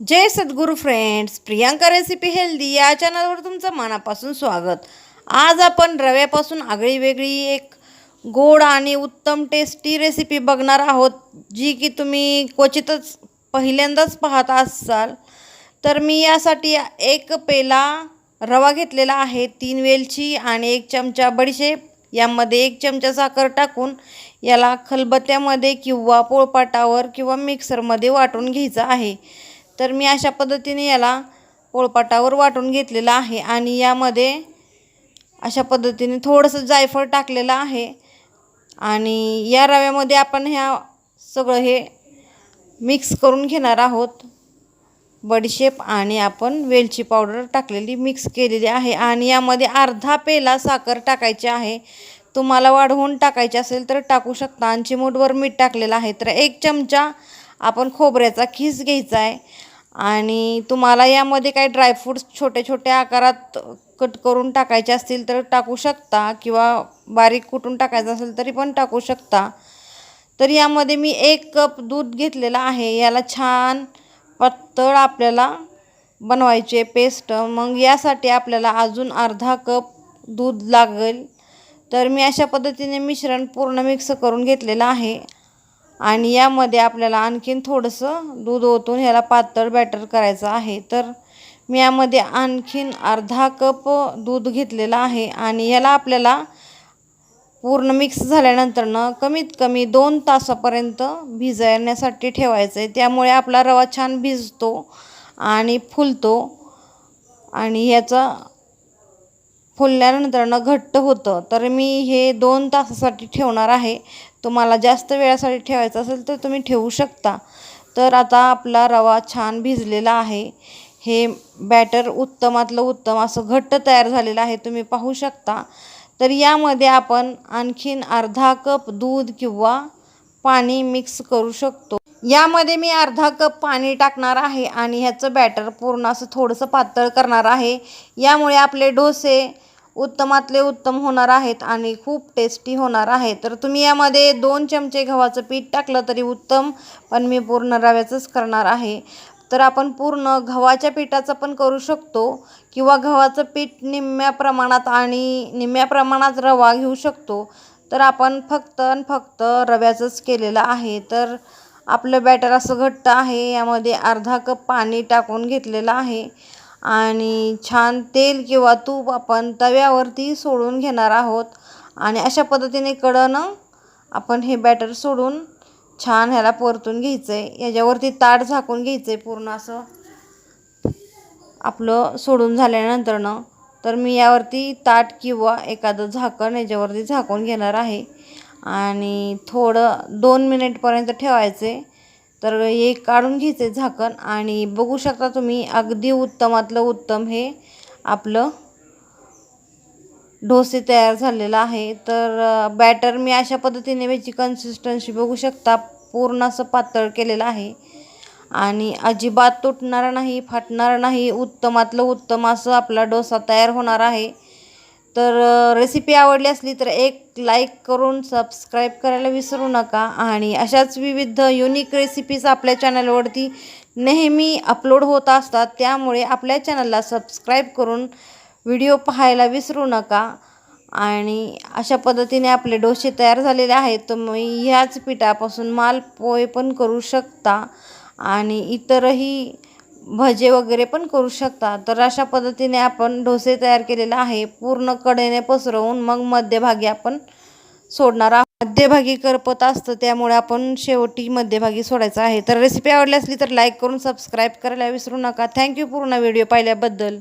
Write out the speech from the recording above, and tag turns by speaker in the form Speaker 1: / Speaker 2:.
Speaker 1: जय सद्गुरू friends Priyanka recipe healthy या चॅनलवर तुमचं मनापासून स्वागत. आज आपण रव्यापासून आगळी वेगळी एक गोड आणि उत्तम टेस्टी रेसिपी बघणार आहोत जी की तुम्ही क्वचितच पहिल्यांदाच पाहत असाल. तर मी यासाठी एक पेला रवा घेतलेला आहे तीन वेलची आणि एक चमचा बडीशेप. यामध्ये एक चमचा साखर टाकून याला खलबत्त्यामध्ये किंवा पोळपाटावर किंवा मिक्सरमध्ये वाटून घ्यायचं आहे. तर मी अशा पद्धतीने याला पोळपाटावर वाटून घेतलेलं आहे आणि यामध्ये अशा पद्धतीने थोडंसं जायफळ टाकलेलं आहे. आणि या रव्यामध्ये आपण ह्या सगळं हे मिक्स करून घेणार आहोत. बडीशेप आणि आपण वेलची पावडर टाकलेली मिक्स केलेली आहे. आणि यामध्ये अर्धा पेला साखर टाकायची आहे. तुम्हाला वाढवून टाकायची असेल तर टाकू शकता. आणि चिमूटभर मीठ टाकलेलं आहे. तर एक चमचा आपण खोबऱ्याचा खीस घ्यायचा आहे. आणि तुम्हाला यामध्ये काही ड्रायफ्रूट्स छोट्या छोट्या आकारात कट करून टाकायचे असतील तर टाकू शकता किंवा बारीक कुटून टाकायचं असेल तरी पण टाकू शकता. तर यामध्ये मी एक कप दूध घेतलेलं आहे. याला छान पातळ आपल्याला बनवायचे पेस्ट मग यासाठी आपल्याला अजून अर्धा कप दूध लागेल. तर मी अशा पद्धतीने मिश्रण पूर्ण मिक्स करून घेतलेलं आहे. आणि यामध्ये आपल्याला आणखीन थोडंसं दूध ओतून ह्याला पातळ बॅटर करायचं आहे. तर मी यामध्ये आणखीन अर्धा कप दूध घेतलेलं आहे आणि याला आपल्याला पूर्ण मिक्स झाल्यानंतरनं कमीत कमी दोन तासापर्यंत भिजवण्यासाठी ठेवायचं आहे. त्यामुळे आपला रवा छान भिजतो आणि फुलतो आणि ह्याचा फुलल्यानंतरनं घट्ट होतं. तर मी हे दोन तासासाठी ठेवणार आहे. तुम्हाला जास्त वेळासाठी ठेवायचं असेल तर तुम्ही ठेवू शकता. तर आता आपला रवा छान भिजलेला आहे. हे बॅटर उत्तमातलं उत्तम असं घट्ट तयार झालेलं आहे. तुम्ही पाहू शकता. तर यामध्ये आपण आणखीन अर्धा कप दूध किंवा पाणी मिक्स करू शकतो. यामध्ये मी अर्धा कप पाणी टाकणार आहे आणि ह्याचं बॅटर पूर्ण असं थोडंसं पातळ करणार आहे. यामुळे आपले डोसे उत्तमातले उत्तम होणार आहेत आणि खूप टेस्टी होणार आहे तर तुम्ही यामध्ये दोन चमचे गव्हाचं पीठ टाकलं तरी उत्तम पण मी पूर्ण रव्याचंच करणार आहे. तर आपण पूर्ण गव्हाच्या पिठाचं पण करू शकतो किंवा गव्हाचं पीठ निम्म्या प्रमाणात आणि निम्म्या प्रमाणात रवा घेऊ शकतो. तर आपण फक्त आणि फक्त रव्याचंच केलेलं आहे. तर आपलं बॅटर असं घट्ट आहे यामध्ये अर्धा कप पाणी टाकून घेतलेलं आहे. आणि छान तेल किंवा तूप आपण तव्यावरती सोडून घेणार आहोत. आणि अशा पद्धतीने कडनं आपण हे बॅटर सोडून छान ह्याला परतून घ्यायचं आहे याच्यावरती ताट झाकून घ्यायचं आहे पूर्ण असं. आपलं सोडून झाल्यानंतरनं तर मी यावरती ताट किंवा एखादं झाकण याच्यावरती झाकून घेणार आहे. आणि थोडं दोन मिनिटपर्यंत ठेवायचे. तर हे काढून घ्यायचे झाकण आणि बघू शकता तुम्ही अगदी उत्तमातलं उत्तम हे आपलं डोसे तयार झालेलं आहे. तर बॅटर मी अशा पद्धतीने याची कन्सिस्टन्सी बघू शकता पूर्ण असं पातळ केलेलं आहे. आणि अजिबात तुटणार नाही फाटणार नाही उत्तमातलं उत्तम असं आपला डोसा तयार होणार आहे. तर रेसिपी आवडली असली तर एक लाईक करून सबस्क्राईब करायला विसरू नका. आणि अशाच विविध युनिक रेसिपीज आपल्या चॅनलवरती नेहमी अपलोड होत असतात. त्यामुळे आपल्या चॅनलला सबस्क्राईब करून व्हिडिओ पाहायला विसरू नका. आणि अशा पद्धतीने आपले डोसे तयार झालेले आहेत. तुम्ही ह्याच पिठापासून मालपोहे पण करू शकता. आणि इतरही भजे वगैरे पण करू शकता. तर अशा पद्धतीने आपण डोसे तयार केलेला आहे. पूर्ण कडेने पसरवून मग मध्यभागी आपण सोडणार आहोत. मध्यभागी करपत असतं त्यामुळे आपण शेवटी मध्यभागी सोडायचं आहे. तर रेसिपी आवडली असली तर लाईक करून सबस्क्राईब करायला विसरू नका. थँक्यू पूर्ण व्हिडिओ पाहिल्याबद्दल.